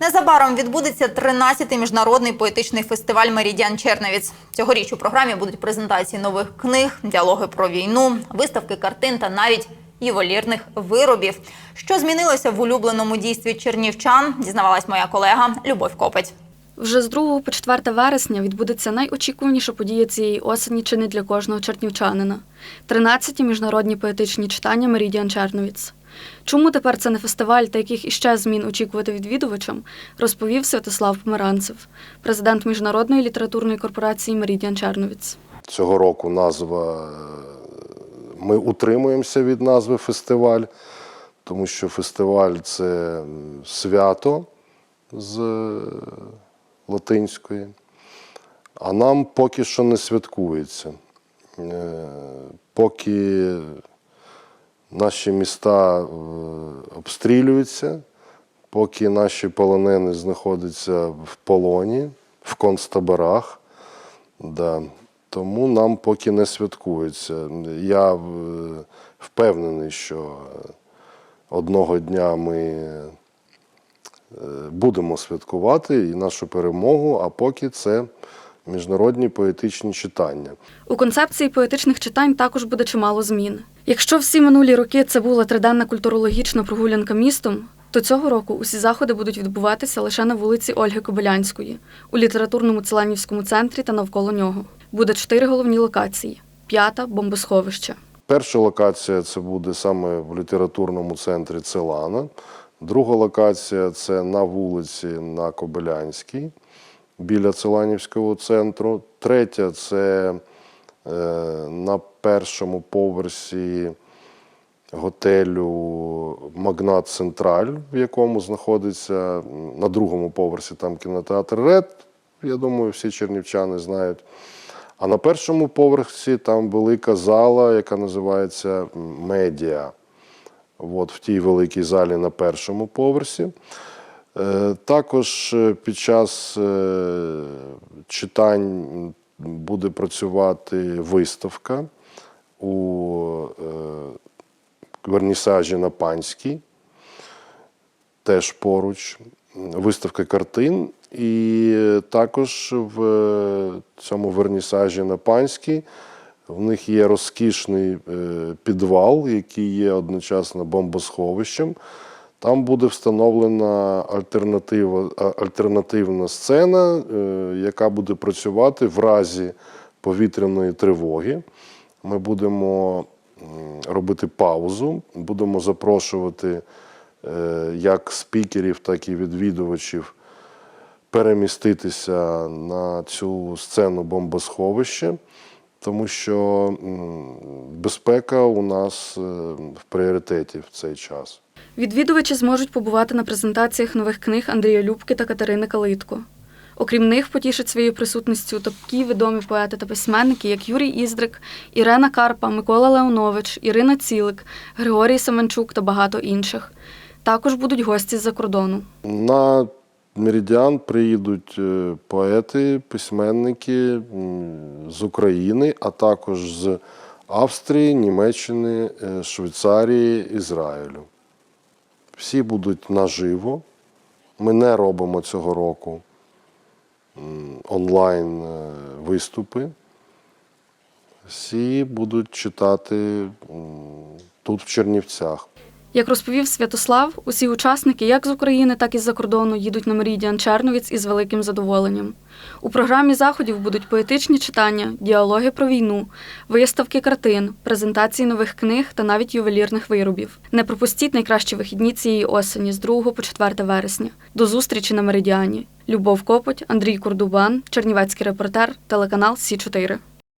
Незабаром відбудеться 13-й міжнародний поетичний фестиваль Меридіан Черновіць. Цьогоріч у програмі будуть презентації нових книг, діалоги про війну, виставки картин та навіть ювелірних виробів. Що змінилося в улюбленому дійстві чернівчан, дізнавалась моя колега Любов Копець. Вже з 2 по 4 вересня відбудеться найочікуваніша подія цієї осені чи не для кожного чернівчанина 13-ті міжнародні поетичні читання Меридіан Черновіц. Чому тепер це не фестиваль та яких іще змін очікувати відвідувачам, розповів Святослав Померанцев, президент міжнародної літературної корпорації Меридіан Черновіц. Цього року назва е, ми утримуємося від назви фестиваль, тому що фестиваль це свято з е, латинської, а нам поки що не святкується. Е, Поки наші міста е, обстрілюються, поки наші полонені знаходяться в полоні, в концтаборах. Да. Тому нам поки не святкується. Я е, впевнений, що одного дня ми е, будемо святкувати і нашу перемогу, а поки це міжнародні поетичні читання. У концепції поетичних читань також буде чимало змін. Якщо всі минулі роки це була триденна культурологічна прогулянка містом, то цього року усі заходи будуть відбуватися лише на вулиці Ольги Кобилянської, у літературному Целанівському центрі та навколо нього. Буде чотири головні локації: п'ята бомбосховище. Перша локація це буде саме в літературному центрі Целана. Друга локація це на вулиці на Кобилянській, біля Целанівського центру. Третя це е, на першому поверсі готелю Магнат Централь, в якому знаходиться на другому поверсі там кінотеатр Ред. Я думаю, всі чернівчани знають. А на першому поверсі там велика зала, яка називається Медіа. От в тій великій залі на першому поверсі. Е, Також е, під час е, читань буде працювати виставка у вернісажі на Панській, теж поруч, виставка картин. І також в цьому вернісажі на Панській в них є розкішний підвал, який є одночасно бомбосховищем. Там буде встановлена альтернатива, альтернативна сцена, е, яка буде працювати в разі повітряної тривоги. Ми будемо робити паузу, будемо запрошувати е, як спікерів, так і відвідувачів переміститися на цю сцену бомбосховища, тому що безпека у нас е, в пріоритеті в цей час. Відвідувачі зможуть побувати на презентаціях нових книг Андрія Любки та Катерини Калитко. Окрім них, потішать своєю присутністю такі відомі поети та письменники, як Юрій Іздрик, Ірена Карпа, Микола Леонович, Ірина Цілик, Григорій Семенчук та багато інших. Також будуть гості з-за кордону. На Меридіан приїдуть е, поети, письменники з України, а також з Австрії, Німеччини, е, Швейцарії, Ізраїлю. Всі будуть наживо. Ми не робимо цього року онлайн е, виступи. Всі будуть читати тут, в Чернівцях. Як розповів Святослав, усі учасники, як з України, так і з-за кордону, їдуть на Меридіан Черновіць із великим задоволенням. У програмі заходів будуть поетичні читання, діалоги про війну, виставки картин, презентації нових книг та навіть ювелірних виробів. Не пропустіть найкращі вихідні цієї осені з 2 по 4 вересня. До зустрічі на Меридіані. Любов Копоть, Андрій Курдубан, Чернівецький репортер, телеканал Сі 4